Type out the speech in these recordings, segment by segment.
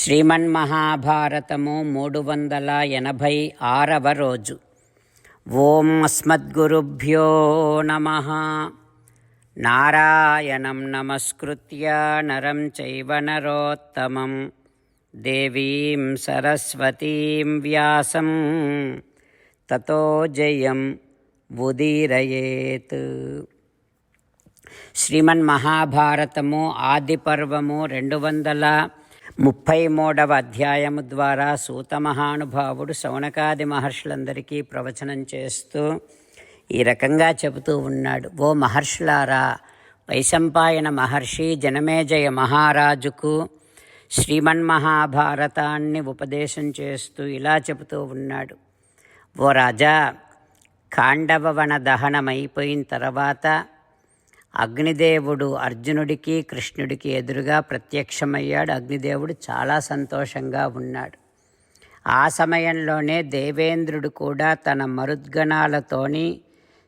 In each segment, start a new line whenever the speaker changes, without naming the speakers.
శ్రీమన్మహాభారతము మూడు వందల ఎనభై ఆరవ రోజు. ఓం అస్మద్గురుభ్యో నమ. నారాయణం నమస్కృత్య నరం చైవ నరోత్తమం. దేవీం సరస్వతీం వ్యాసం. తతో జయం ఉదీరయేత్. శ్రీమన్మహాభారతము ఆది పర్వము రెండు వందల ముప్పై మూడవ అధ్యాయము ద్వారా సూత మహానుభావుడు శౌనకాది మహర్షులందరికీ ప్రవచనం చేస్తూ ఈ రకంగా చెబుతూ ఉన్నాడు. ఓ మహర్షులారా వైశంపాయన మహర్షి జనమేజయ మహారాజుకు శ్రీమన్మహాభారతాన్ని ఉపదేశం చేస్తూ ఇలా చెబుతూ ఉన్నాడు. ఓ రాజా కాండవవన దహనమైపోయిన తర్వాత అగ్నిదేవుడు అర్జునుడికి కృష్ణుడికి ఎదురుగా ప్రత్యక్షమయ్యాడు. అగ్నిదేవుడు చాలా సంతోషంగా ఉన్నాడు. ఆ సమయంలోనే దేవేంద్రుడు కూడా తన మరుద్గణాలతోని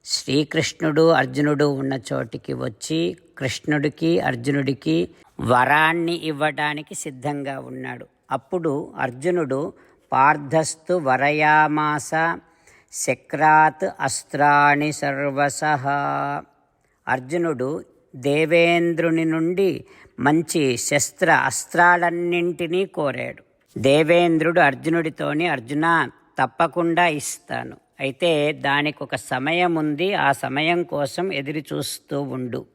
శ్రీకృష్ణుడు అర్జునుడు ఉన్న చోటికి వచ్చి కృష్ణుడికి అర్జునుడికి వరాన్ని ఇవ్వడానికి సిద్ధంగా ఉన్నాడు. అప్పుడు అర్జునుడు పార్థస్తు వరయామాస శక్రాత్ అస్త్రాణి సర్వసహ అర్జునుడు దేవేంద్రుని నుండి మంచి శస్త్ర అస్త్రాలన్నింటినీ కోరాడు. దేవేంద్రుడు అర్జునుడితోని అర్జున తప్పకుండా ఇస్తాను. అయితే దానికి ఒక సమయం ఉంది ఆ సమయం కోసం ఎదురు చూస్తూ ఉండు.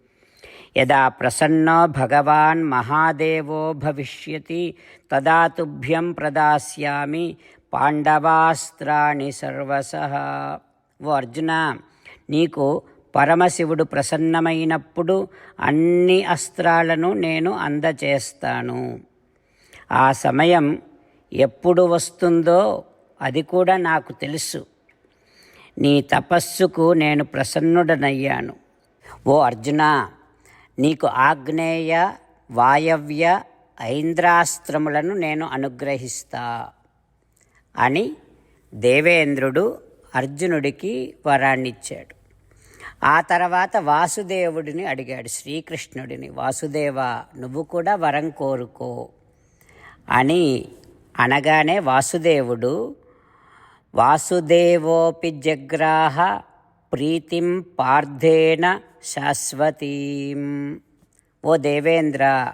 యదా ప్రసన్నో భగవాన్ మహాదేవో భవిష్యతి తదా తుభ్యం ప్రదాస్యామి పాండవాస్త్రాణి సర్వస ఓ అర్జున నీకు పరమశివుడు ప్రసన్నమైనప్పుడు అన్ని అస్త్రాలను నేను అందచేస్తాను. ఆ సమయం ఎప్పుడు వస్తుందో అది కూడా నాకు తెలుసు. నీ తపస్సుకు నేను ప్రసన్నుడనయ్యాను. ఓ అర్జున నీకు ఆగ్నేయ వాయవ్య ఐంద్రాస్త్రములను నేను అనుగ్రహిస్తా అని దేవేంద్రుడు అర్జునుడికి వరాన్నిచ్చాడు. ఆ తర్వాత వాసుదేవుడిని అడిగాడు శ్రీకృష్ణుడిని వాసుదేవ నువ్వు కూడా వరం కోరుకో అని అనగానే వాసుదేవుడు వాసుదేవోపి జగ్రాహ ప్రీతిం పార్థేన శాశ్వతీం. ఓ దేవేంద్ర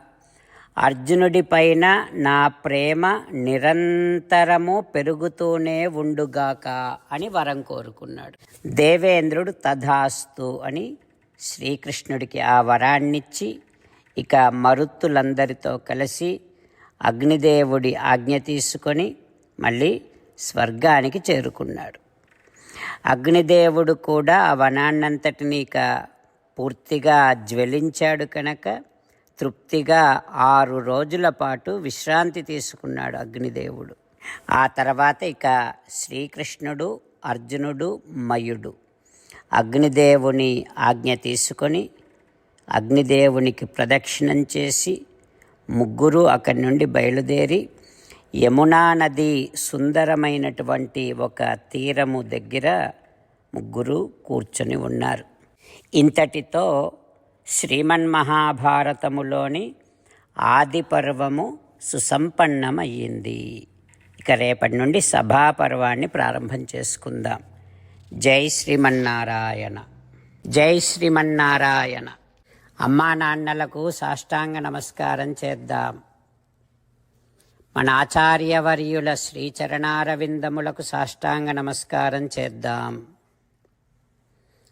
అర్జునుడిపైన నా ప్రేమ నిరంతరము పెరుగుతూనే ఉండుగాక అని వరం కోరుకున్నాడు. దేవేంద్రుడు తథాస్తు అని శ్రీకృష్ణుడికి ఆ వరాన్నిచ్చి ఇక మరుత్తులందరితో కలిసి అగ్నిదేవుడి ఆజ్ఞ తీసుకొని మళ్ళీ స్వర్గానికి చేరుకున్నాడు. అగ్నిదేవుడు కూడా ఆ వనాన్నంతటిని ఇక పూర్తిగా జ్వలించాడు కనుక తృప్తిగా ఆరు రోజుల పాటు విశ్రాంతి తీసుకున్నాడు అగ్నిదేవుడు. ఆ తర్వాత ఇక శ్రీకృష్ణుడు అర్జునుడు మయుడు. అగ్నిదేవుని ఆజ్ఞ తీసుకొని అగ్నిదేవునికి ప్రదక్షిణం చేసి ముగ్గురు అక్కడి నుండి బయలుదేరి యమునా నది సుందరమైనటువంటి ఒక తీరము దగ్గర ముగ్గురు కూర్చొని ఉన్నారు. ఇంతటితో శ్రీమన్మహాభారతములోని ఆదిపర్వము సుసంపన్నమయ్యింది. ఇక రేపటి నుండి సభాపర్వాన్ని ప్రారంభం చేసుకుందాం. జై శ్రీమన్నారాయణ. జై శ్రీమన్నారాయణ. అమ్మా నాన్నలకు సాష్టాంగ నమస్కారం చేద్దాం. మన ఆచార్యవర్యుల శ్రీచరణారవిందములకు సాష్టాంగ నమస్కారం చేద్దాం.